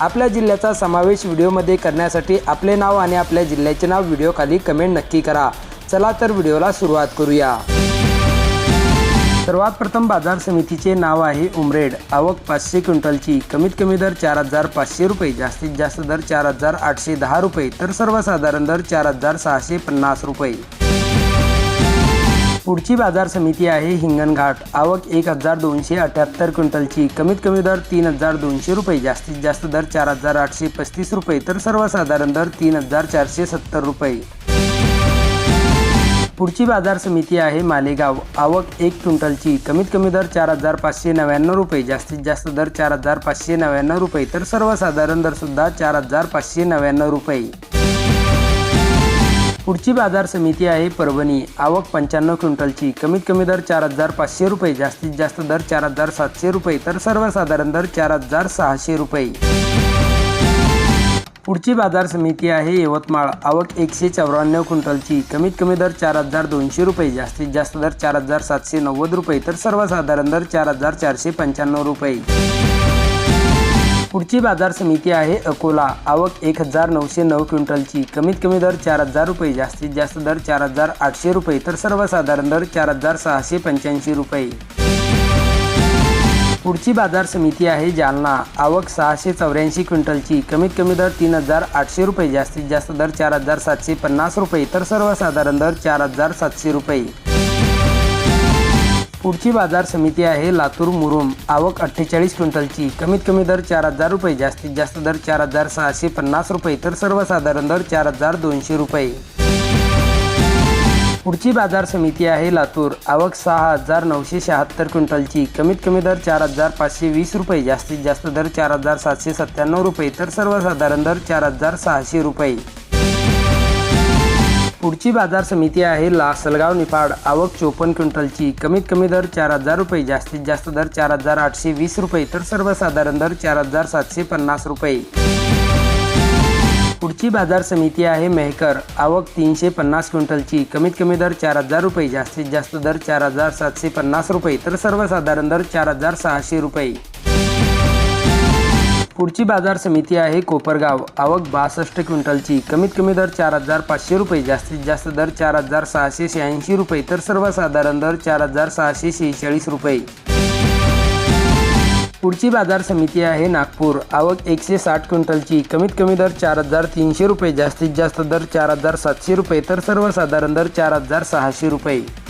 आपल्या जिल्ह्याचा समावेश व्हिडिओमध्ये करण्यासाठी आपले नाव आणि आपल्या जिल्ह्याचे नाव व्हिडिओखाली कमेंट नक्की करा. चला तर व्हिडिओला सुरुवात करूया. सर्वात प्रथम बाजार समितीचे नाव आहे उमरेड. आवक पाचशे क्विंटलची. कमीत कमी दर चार हजार पाचशे रुपये जास्तीत जास्त दर चार हजार आठशे दहा रुपये तर सर्वसाधारण दर चार हजार सहाशे पन्नास रुपये. पुढची बाजार समिती आहे हिंगणघाट आवक एक हजार दोनशे अठ्याहत्तर क्विंटलची. कमीत कमी दर तीन हजार दोनशे रुपये. जास्तीत जास्त दर चार हजार आठशे पस्तीस रुपये. तर सर्वसाधारण दर तीन हजार चारशे सत्तर रुपये. पुढची बाजार समिती आहे मालेगाव. आवक एक क्विंटलची. कमीत कमी दर चार हजार पाचशे नव्याण्णव रुपये. जास्तीत जास्त दर चार हजार पाचशे नव्याण्णव रुपये. तर सर्वसाधारण दर सुद्धा चार हजार पाचशे नव्याण्णव रुपये. पुढची बाजार समिती आहे परभणी. आवक पंच्याण्णव क्विंटलची. कमीत कमी दर चार हजार पाचशे रुपये जास्तीत जास्त दर चार हजार सातशे रुपये तर सर्वसाधारण दर चार हजार सहाशे रुपये. पुढची बाजार समिती आहे यवतमाळ. आवक एकशे चौऱ्याण्णव क्विंटलची. कमीत कमी दर चार हजार दोनशे रुपये जास्तीत जास्त दर चार हजार सातशे नव्वद रुपये तर सर्वसाधारण दर चार हजार चारशे पंच्याण्णव रुपये. पुढची बाजार समिती आहे अकोला. आवक एक हजार नऊशे नऊ क्विंटलची. कमीत कमी दर चार हजार रुपये जास्तीत जास्त दर चार हजार आठशे रुपये तर सर्वसाधारण दर चार हजार सहाशे पंच्याऐंशी रुपये. पुढची बाजार समिती आहे जालना. आवक सहाशे चौऱ्याऐंशी क्विंटलची. कमीत कमी दर तीन हजार आठशे रुपये जास्तीत जास्त दर चार हजार सातशे पन्नास रुपये तर सर्वसाधारण दर चार हजार सातशे रुपये. पुढची बाजार समिती आहे लातूर मुरुम. आवक अठ्ठेचाळीस क्विंटलची. कमीत कमी दर चार हजार रुपये. जास्तीत जास्त दर चार हजार सहाशे पन्नास रुपये. तर सर्वसाधारण दर चार हजार दोनशे रुपये. पुढची बाजार समिती आहे लातूर. आवक सहा हजार नऊशे शहात्तर क्विंटलची. कमीत कमी दर चार हजार पाचशे वीस रुपये. जास्तीत जास्त दर चार हजार सातशे सत्त्याण्णव रुपये. तर सर्वसाधारण दर चार हजार सहाशे रुपये. पुढची बाजार समिती आहे लासलगाव निफाड. आवक चोपन्न क्विंटलची. कमीत कमी दर चार हजार रुपये जास्तीत जास्त दर चार हजार आठशे वीस रुपये तर सर्वसाधारण दर चार हजार सातशे पन्नास रुपये. पुढची बाजार समिती आहे मेहकर. आवक तीनशे पन्नास क्विंटलची. कमीत कमी दर चार हजार रुपये जास्तीत जास्त दर चार हजार सातशे पन्नास रुपये तर सर्वसाधारण दर चार हजार सहाशे रुपये. पुढची बाजार समिती आहे कोपरगाव. आवक बासष्ट क्विंटलची. कमीत कमी दर चार हजार पाचशे रुपये जास्तीत जास्त दर चार हजार सहाशे शहाऐंशी रुपये तर सर्वसाधारण दर चार हजार सहाशे शेहेचाळीस रुपये. पुढची बाजार समिती आहे नागपूर. आवक एकशे साठ क्विंटलची. कमीत कमी दर चार हजार तीनशे रुपये जास्तीत जास्त दर चार हजार सातशे रुपये तर सर्वसाधारण दर चार हजार सहाशे रुपये.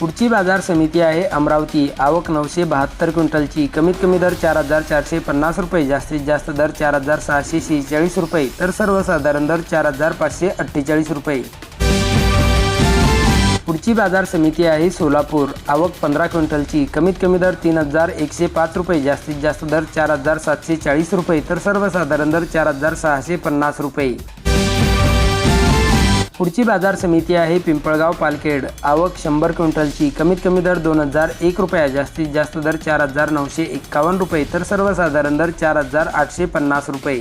पुढची बाजार समिती आहे अमरावती. आवक नऊशे बहात्तर क्विंटलची. कमीत कमी दर चार हजार चारशे पन्नास रुपये. जास्तीत जास्त दर चार हजार सहाशे शेहेचाळीस रुपये. तर सर्वसाधारण दर चार हजार पाचशे अठ्ठेचाळीस रुपये. पुढची बाजार समिती आहे सोलापूर. आवक पंधरा क्विंटलची. कमीत कमी दर तीन हजार एकशे पाच रुपये. जास्तीत जास्त दर चार हजार सातशे चाळीस रुपये. तर सर्वसाधारण दर चार हजार सहाशे पन्नास रुपये. पुढची बाजार समिती आहे पिंपळगाव पालखेड. आवक शंभर क्विंटलची. कमीत कमी दर दोन हजार एक रुपया जास्तीत जास्त दर चार हजार नऊशे एक्कावन्न रुपये तर सर्वसाधारण दर चार हजार आठशे पन्नास रुपये.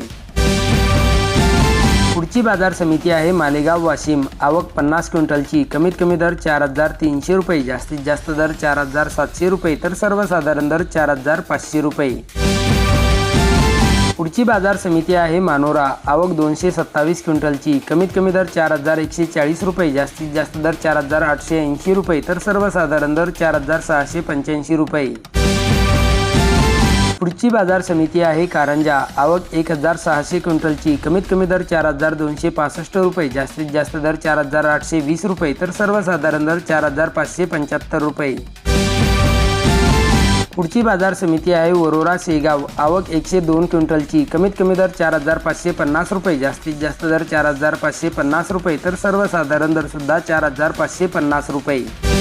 पुढची बाजार समिती आहे मालेगाव वाशिम. आवक पन्नास क्विंटलची. कमीत कमी दर चार हजार तीनशे रुपये जास्तीत जास्त दर चार हजार सातशे रुपये तर सर्वसाधारण दर चार हजार पाचशे रुपये. पुढची बाजार समिती आहे मानोरा. आवक दोनशे सत्तावीस क्विंटलची. कमीत कमी दर चार हजार एकशे चाळीस रुपये जास्तीत जास्त दर चार हजार आठशे ऐंशी रुपये तर सर्वसाधारण दर चार हजार सहाशे पंच्याऐंशी रुपये. पुढची बाजार समिती आहे कारंजा. आवक एक हजार सहाशे क्विंटलची. कमीत कमी दर चार हजार दोनशे पासष्ट रुपये जास्तीत जास्त दर चार हजार आठशे वीस रुपये तर सर्वसाधारण दर चार हजार पाचशे पंच्याहत्तर रुपये. पुढची बाजार समिती आहे वरोरा शेगाव. आवक एकशे दोन क्विंटलची. कमीत कमी दर चार हजार पाचशे पन्नास रुपये. जास्तीत जास्त दर चार हजार पाचशे पन्नास रुपये. तर सर्वसाधारण दरसुद्धा चार हजार पाचशे पन्नास रुपये.